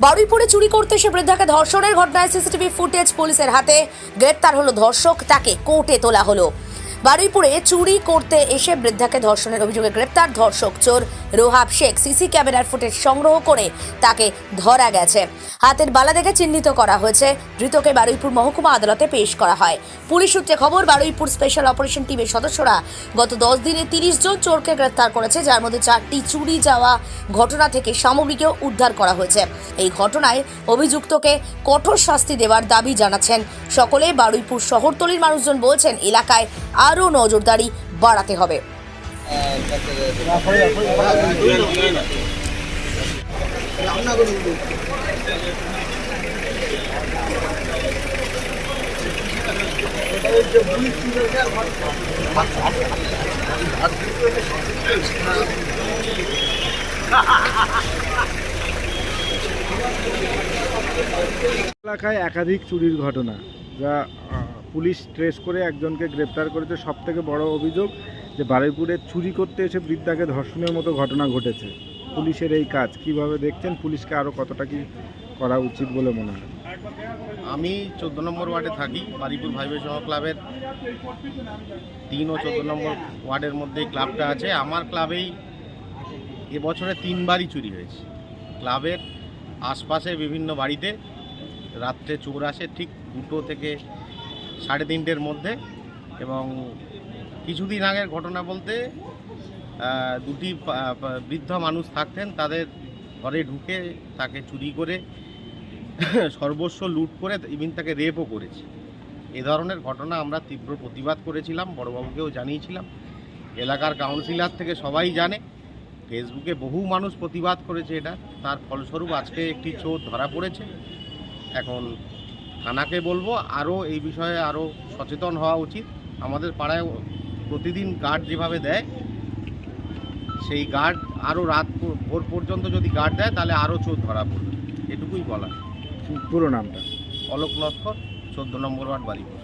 বারুইপুরে চুরি করতে এসে বৃদ্ধাকে ধর্ষণের ঘটনায় সিসিটিভি ফুটেজ পুলিশের হাতে। গ্রেপ্তার হলো ধর্ষক, তাকে কোর্টে তোলা হলো। বারুইপুরে চুরি করতে এসে বৃদ্ধাকে ধর্ষণের অভিযোগে গ্রেপ্তার ধর্ষক চোর Rohab Sheikh. CC camera footage সংগ্রহ করে তাকে ধরা গেছে। হাতের বালা দেখে চিহ্নিত করা হয়েছে। ধৃতকে বারুইপুর মহকুমা আদালতে পেশ করা হয়। পুলিশ সূত্রে খবর, বারুইপুর স্পেশাল অপারেশন টিমের সদস্যরা গত দশ দিনে তিরিশ জন চোরকে গ্রেপ্তার করেছে, যার মধ্যে চারটি চুরি যাওয়া ঘটনা থেকে সামগ্রীকেও উদ্ধার করা হয়েছে। এই ঘটনায় অভিযুক্তকে কঠোর শাস্তি দেওয়ার দাবি জানাচ্ছেন সকলে বারুইপুর শহরতলির মানুষজন বলছেন এলাকায় আরও নজরদারি বাড়াতে হবে। এলাকায় একাধিক চুরির ঘটনা, যা পুলিশ ট্রেস করে একজনকে গ্রেপ্তার করেছে। সব থেকে বড় অভিযোগ যে, বারুইপুরে চুরি করতে এসে বৃদ্ধাকে ধর্ষণের মতো ঘটনা ঘটেছে। পুলিশের এই কাজ কীভাবে দেখছেন? পুলিশকে আরও কতটা কি করা উচিত বলে মনে হয়? আমি চোদ্দ নম্বর ওয়ার্ডে থাকি বারিপুর ভাই ভাই সহ ক্লাবের। তিন ও চোদ্দ নম্বর ওয়ার্ডের মধ্যে ক্লাবটা আছে। আমার ক্লাবেই এবছরে তিনবারই চুরি হয়েছে। ক্লাবের আশপাশে বিভিন্ন বাড়িতে রাত্রে চোর আসে ঠিক দুটো থেকে সাড়ে তিনটের মধ্যে এবং কিছুদিন আগের ঘটনা বলতে দুটি বৃদ্ধ মানুষ থাকতেন, তাদের ঘরে ঢুকে তাকে চুরি করে সর্বস্ব লুট করে ইভিন তাকে রেপও করেছে। এ ধরনের ঘটনা আমরা তীব্র প্রতিবাদ করেছিলাম, বড়বাবুকেও জানিয়েছিলাম। এলাকার কাউন্সিলর থেকে সবাই জানে। ফেসবুকে বহু মানুষ প্রতিবাদ করেছে এটা। তার ফলস্বরূপ আজকে একটি চোর ধরা পড়েছে। এখন থানাকে বলব আরও এই বিষয়ে আরও সচেতন হওয়া উচিত। আমাদের পাড়ায় প্রতিদিন গার্ড যেভাবে দেয় সেই গার্ড আরও রাত ভোর পর্যন্ত যদি গার্ড দেয় তাহলে আরও চোর ধরা পড়বে। এটুকুই বলা পুরো নামটা? অলোক নস্কর চোদ্দ নম্বর ওয়ার্ড বাড়িপুর